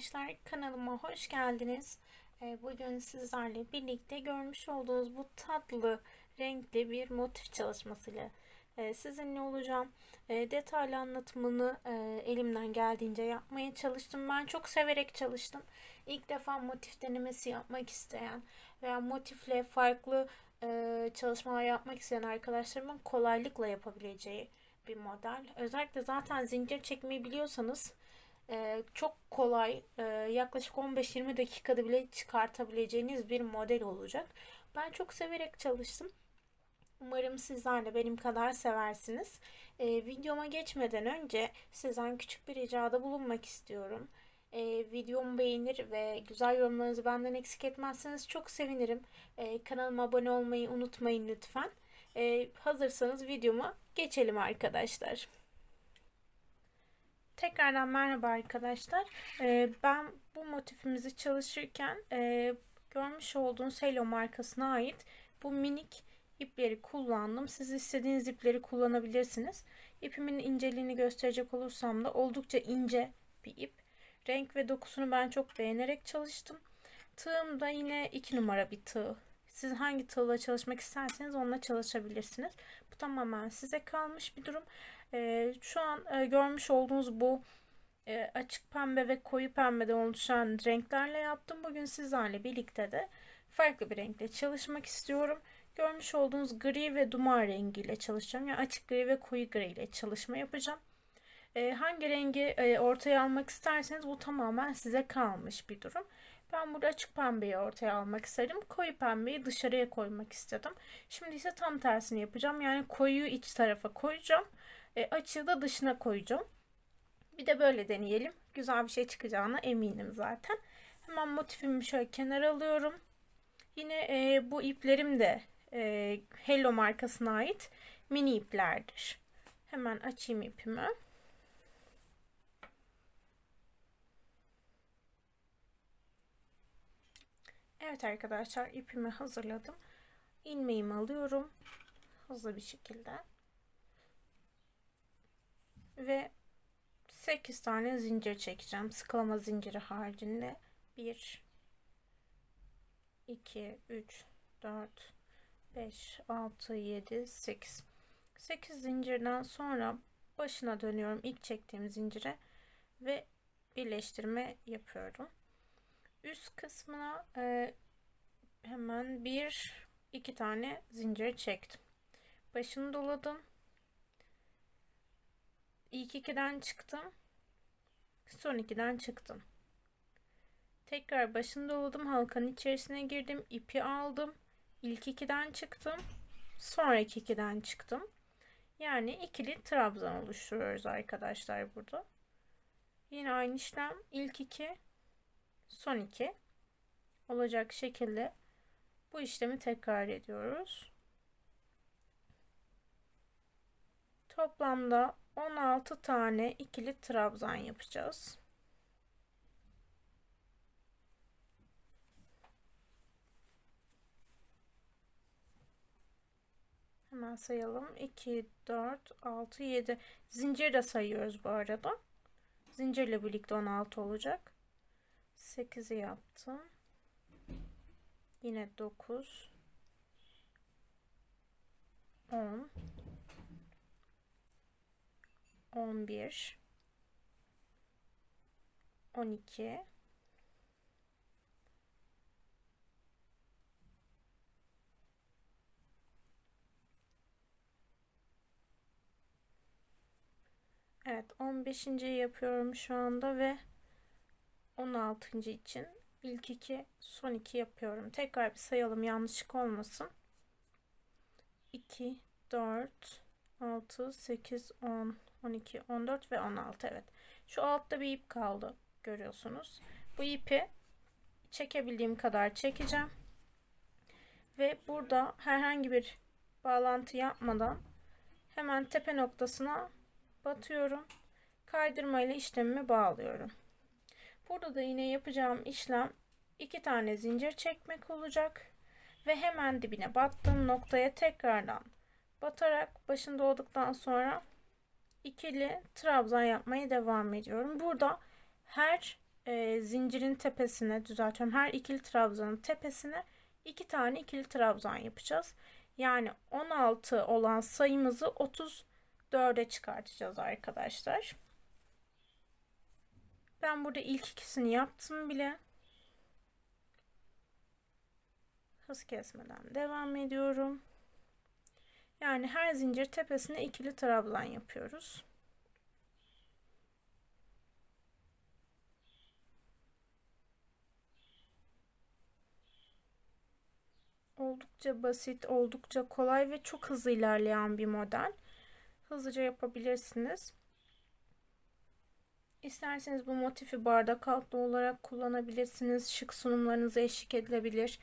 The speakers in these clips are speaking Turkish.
arkadaşlar kanalıma hoş geldiniz. Ee, Bugün sizlerle birlikte görmüş olduğunuz bu tatlı renkli bir motif çalışmasıyla e, sizinle olacağım. E, Detaylı anlatımını e, elimden geldiğince yapmaya çalıştım. Ben çok severek çalıştım. İlk defa motif denemesi yapmak isteyen veya motifle farklı çalışmalar yapmak isteyen arkadaşlarımın kolaylıkla yapabileceği bir model. Özellikle zaten zincir çekmeyi biliyorsanız e, çok kolay e, yaklaşık 15-20 dakikada bile çıkartabileceğiniz bir model olacak. Ben çok severek çalıştım. Umarım sizler de benim kadar seversiniz. E, videoma geçmeden önce sizden küçük bir ricada bulunmak istiyorum. E, videomu beğenir ve güzel yorumlarınızı benden eksik etmezseniz çok sevinirim. E, kanalıma abone olmayı unutmayın lütfen. E, hazırsanız videoma geçelim arkadaşlar. Tekrardan merhaba arkadaşlar. Ee, ben bu motifimizi çalışırken e, görmüş olduğunuz Hello markasına ait bu minik ipleri kullandım. Siz istediğiniz ipleri kullanabilirsiniz. İpimin inceliğini gösterecek olursam da oldukça ince bir ip. Renk ve dokusunu ben çok beğenerek çalıştım. Tığım da yine 2 numara bir tığ. Siz hangi tığla çalışmak isterseniz onunla çalışabilirsiniz. Bu tamamen size kalmış bir durum. Ee, şu an e, görmüş olduğunuz bu e, açık pembe ve koyu pembeden oluşan renklerle yaptım. Bugün sizlerle birlikte de farklı bir renkle çalışmak istiyorum. Görmüş olduğunuz gri ve duman rengiyle çalışacağım. Yani açık gri ve koyu gri ile çalışma yapacağım. E, hangi rengi e, ortaya almak isterseniz bu tamamen size kalmış bir durum. Ben burada açık pembeyi ortaya almak istedim. Koyu pembeyi dışarıya koymak istedim. Şimdi ise tam tersini yapacağım. Yani koyuyu iç tarafa koyacağım. E, açığı da dışına koyacağım. Bir de böyle deneyelim. Güzel bir şey çıkacağına eminim zaten. Hemen motifimi şöyle kenara alıyorum. Yine e, bu iplerim de e, Hello markasına ait mini iplerdir. Hemen açayım ipimi. Evet arkadaşlar ipimi hazırladım. İlmeğimi alıyorum. Hızlı bir şekilde. Ve 8 tane zincir çekeceğim. Sıkılama zinciri haricinde. 1 2 3 4 5 6 7 8 8 zincirden sonra başına dönüyorum ilk çektiğim zincire ve birleştirme yapıyorum. Üst kısmına e, hemen bir iki tane zincir çektim. Başını doladım. İlk ikiden çıktım. Son ikiden çıktım. Tekrar başını doladım. Halkanın içerisine girdim. ipi aldım. İlk ikiden çıktım. Sonraki ikiden çıktım. Yani ikili trabzan oluşturuyoruz arkadaşlar burada. Yine aynı işlem. ilk iki, son iki olacak şekilde bu işlemi tekrar ediyoruz. Toplamda 16 tane ikili trabzan yapacağız. Hemen sayalım. 2, 4, 6, 7. Zincir de sayıyoruz bu arada. Zincirle birlikte 16 olacak. 8'i yaptım. Yine 9, 10, 11 12 Evet 15. yapıyorum şu anda ve 16. için ilk iki son iki yapıyorum. Tekrar bir sayalım yanlışlık olmasın. 2 4 6 8 10 12, 14 ve 16 evet. Şu altta bir ip kaldı görüyorsunuz. Bu ipi çekebildiğim kadar çekeceğim. Ve burada herhangi bir bağlantı yapmadan hemen tepe noktasına batıyorum. Kaydırma ile işlemimi bağlıyorum. Burada da yine yapacağım işlem iki tane zincir çekmek olacak. Ve hemen dibine battığım noktaya tekrardan batarak başında olduktan sonra ikili trabzan yapmaya devam ediyorum. Burada her e, zincirin tepesine düzeltiyorum. Her ikili trabzanın tepesine iki tane ikili trabzan yapacağız. Yani 16 olan sayımızı 34'e çıkartacağız arkadaşlar. Ben burada ilk ikisini yaptım bile. Hız kesmeden devam ediyorum. Yani her zincir tepesine ikili trabzan yapıyoruz. Oldukça basit, oldukça kolay ve çok hızlı ilerleyen bir model. Hızlıca yapabilirsiniz. İsterseniz bu motifi bardak altlı olarak kullanabilirsiniz. Şık sunumlarınıza eşlik edilebilir.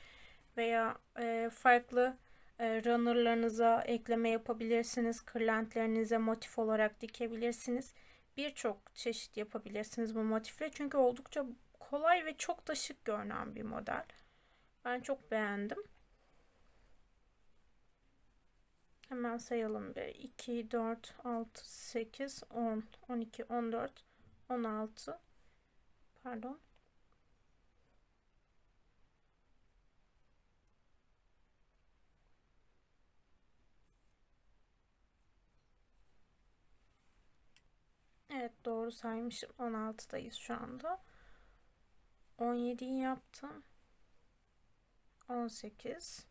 Veya e, farklı runnerlarınıza ekleme yapabilirsiniz. Kırlentlerinize motif olarak dikebilirsiniz. Birçok çeşit yapabilirsiniz bu motifle. Çünkü oldukça kolay ve çok da şık görünen bir model. Ben çok beğendim. Hemen sayalım bir. 2, 4, 6, 8, 10, 12, 14, 16. Pardon. Evet doğru saymışım. 16'dayız şu anda. 17'yi yaptım. 18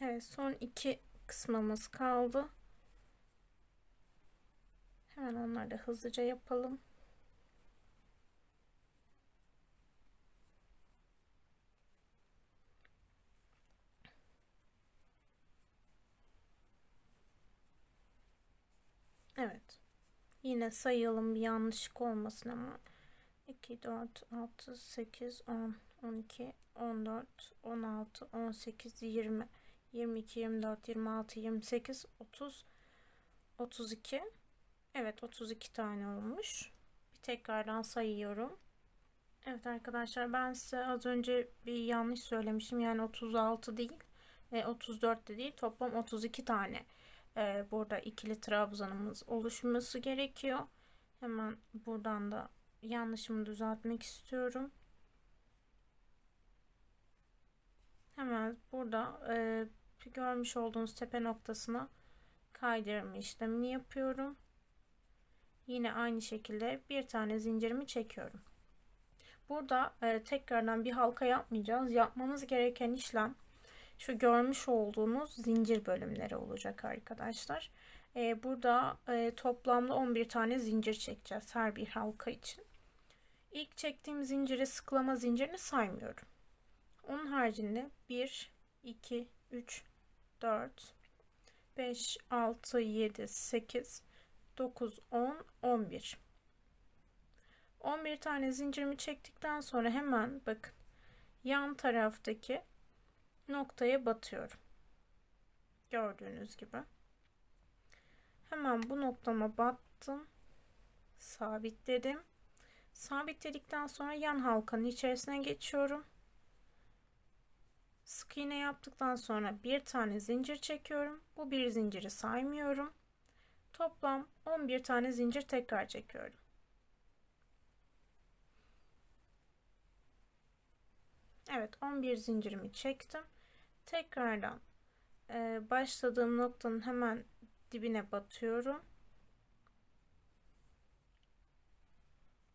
Evet son iki kısmımız kaldı. Hemen onları da hızlıca yapalım. Evet. Yine sayalım bir yanlışlık olmasın ama 2, 4, 6, 8, 10, 12, 14, 16, 18, 20, 22, 24, 26, 28, 30, 32. Evet 32 tane olmuş. Bir tekrardan sayıyorum. Evet arkadaşlar ben size az önce bir yanlış söylemişim. Yani 36 değil, 34 de değil. Toplam 32 tane e, burada ikili trabzanımız oluşması gerekiyor. Hemen buradan da yanlışımı düzeltmek istiyorum. Hemen burada e, görmüş olduğunuz tepe noktasına kaydırma işlemini yapıyorum. Yine aynı şekilde bir tane zincirimi çekiyorum. Burada e, tekrardan bir halka yapmayacağız. Yapmamız gereken işlem şu görmüş olduğunuz zincir bölümleri olacak arkadaşlar. E, burada e, toplamda 11 tane zincir çekeceğiz her bir halka için. İlk çektiğim zinciri sıklama zincirini saymıyorum. Onun haricinde 1, 2, 3, 4, 5, 6, 7, 8, 9, 10, 11. 11 tane zincirimi çektikten sonra hemen bakın yan taraftaki noktaya batıyorum. Gördüğünüz gibi. Hemen bu noktama battım. Sabitledim. Sabitledikten sonra yan halkanın içerisine geçiyorum. Sık iğne yaptıktan sonra bir tane zincir çekiyorum. Bu bir zinciri saymıyorum. Toplam 11 tane zincir tekrar çekiyorum. Evet 11 zincirimi çektim. Tekrardan e, başladığım noktanın hemen dibine batıyorum.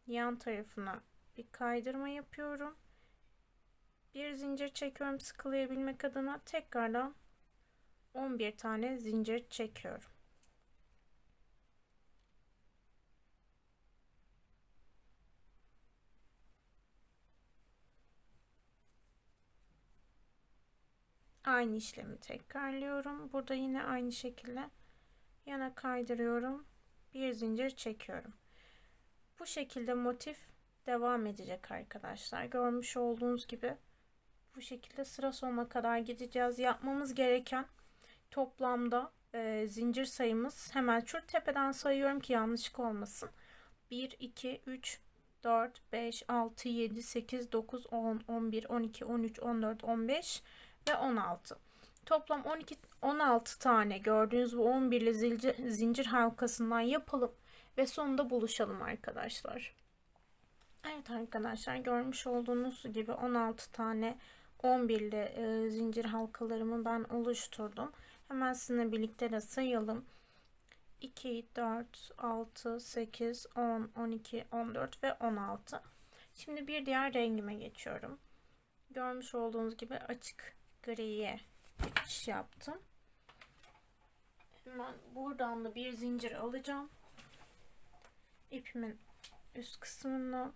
Yan tarafına bir kaydırma yapıyorum. Bir zincir çekiyorum sıkılayabilmek adına tekrardan 11 tane zincir çekiyorum. Aynı işlemi tekrarlıyorum. Burada yine aynı şekilde yana kaydırıyorum. Bir zincir çekiyorum. Bu şekilde motif devam edecek arkadaşlar. Görmüş olduğunuz gibi bu şekilde sıra sonuna kadar gideceğiz. Yapmamız gereken toplamda e, zincir sayımız hemen şu tepeden sayıyorum ki yanlışlık olmasın. 1, 2, 3, 4, 5, 6, 7, 8, 9, 10, 11, 12, 13, 14, 15 ve 16. Toplam 12 16 tane gördüğünüz bu 11'li zincir, zincir halkasından yapalım ve sonunda buluşalım arkadaşlar. Evet arkadaşlar görmüş olduğunuz gibi 16 tane 11'li e, zincir halkalarımı ben oluşturdum. Hemen sizinle birlikte de sayalım. 2, 4, 6, 8, 10, 12, 14 ve 16. Şimdi bir diğer rengime geçiyorum. Görmüş olduğunuz gibi açık griye geçiş yaptım. Hemen buradan da bir zincir alacağım. İpimin üst kısmına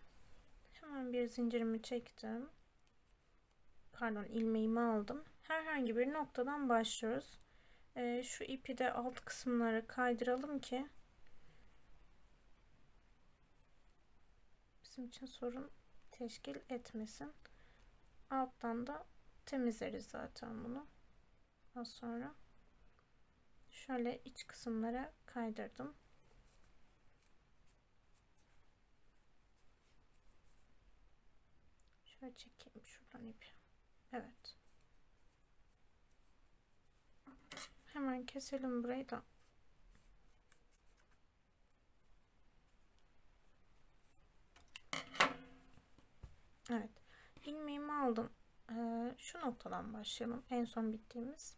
hemen bir zincirimi çektim. Pardon ilmeğimi aldım. Herhangi bir noktadan başlıyoruz. Ee, şu ipi de alt kısımlara kaydıralım ki bizim için sorun teşkil etmesin. Alttan da temizleriz zaten bunu. Az sonra şöyle iç kısımlara kaydırdım. Şöyle çekeyim şuradan ipi. Evet. Hemen keselim burayı da. Evet. ilmeğimi aldım. Ee, şu noktadan başlayalım. En son bittiğimiz.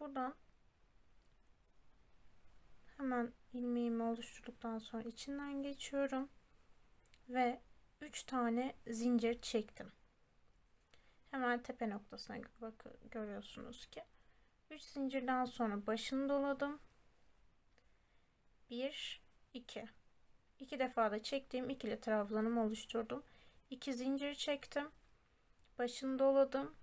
Buradan hemen ilmeğimi oluşturduktan sonra içinden geçiyorum. Ve 3 tane zincir çektim. Hemen tepe noktasına bak görüyorsunuz ki 3 zincirden sonra başını doladım. 1 2 2 defa da çektiğim ikili trabzanımı oluşturdum. 2 zincir çektim. Başını doladım.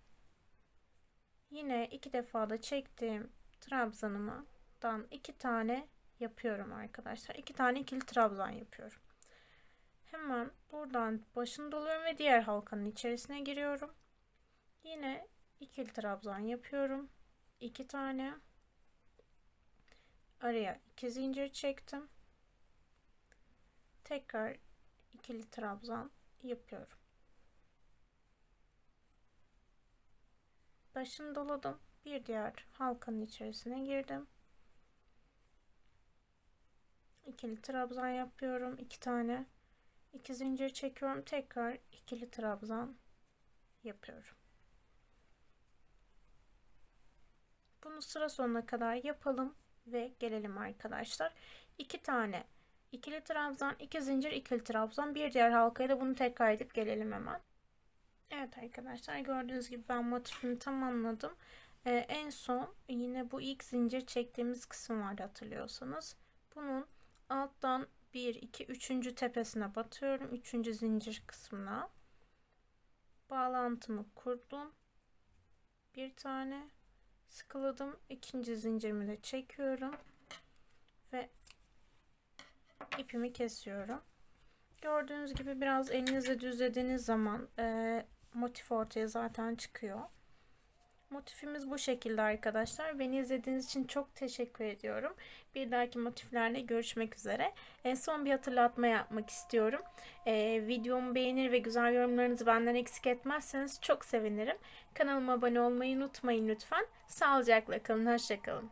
Yine iki defa da çektiğim trabzanımdan iki tane yapıyorum arkadaşlar. İki tane ikili trabzan yapıyorum. Hemen buradan başını doluyorum ve diğer halkanın içerisine giriyorum. Yine ikili trabzan yapıyorum. 2 tane araya 2 zincir çektim. Tekrar ikili trabzan yapıyorum. Başını doladım. Bir diğer halkanın içerisine girdim. İkili trabzan yapıyorum. iki tane. iki zincir çekiyorum. Tekrar ikili trabzan yapıyorum. Bunu sıra sonuna kadar yapalım ve gelelim arkadaşlar. İki tane ikili trabzan, iki zincir ikili trabzan, bir diğer halkaya da bunu tekrar edip gelelim hemen. Evet arkadaşlar gördüğünüz gibi ben motifimi tamamladım. Ee, en son yine bu ilk zincir çektiğimiz kısım vardı hatırlıyorsanız. Bunun alttan 1, 2, 3. tepesine batıyorum. 3. zincir kısmına. Bağlantımı kurdum. Bir tane sıkıladım. ikinci zincirimi de çekiyorum. Ve ipimi kesiyorum. Gördüğünüz gibi biraz elinizle düzlediğiniz zaman e, motif ortaya zaten çıkıyor. Motifimiz bu şekilde arkadaşlar. Beni izlediğiniz için çok teşekkür ediyorum. Bir dahaki motiflerle görüşmek üzere. En son bir hatırlatma yapmak istiyorum. Ee, videomu beğenir ve güzel yorumlarınızı benden eksik etmezseniz çok sevinirim. Kanalıma abone olmayı unutmayın lütfen. Sağlıcakla kalın. Hoşçakalın.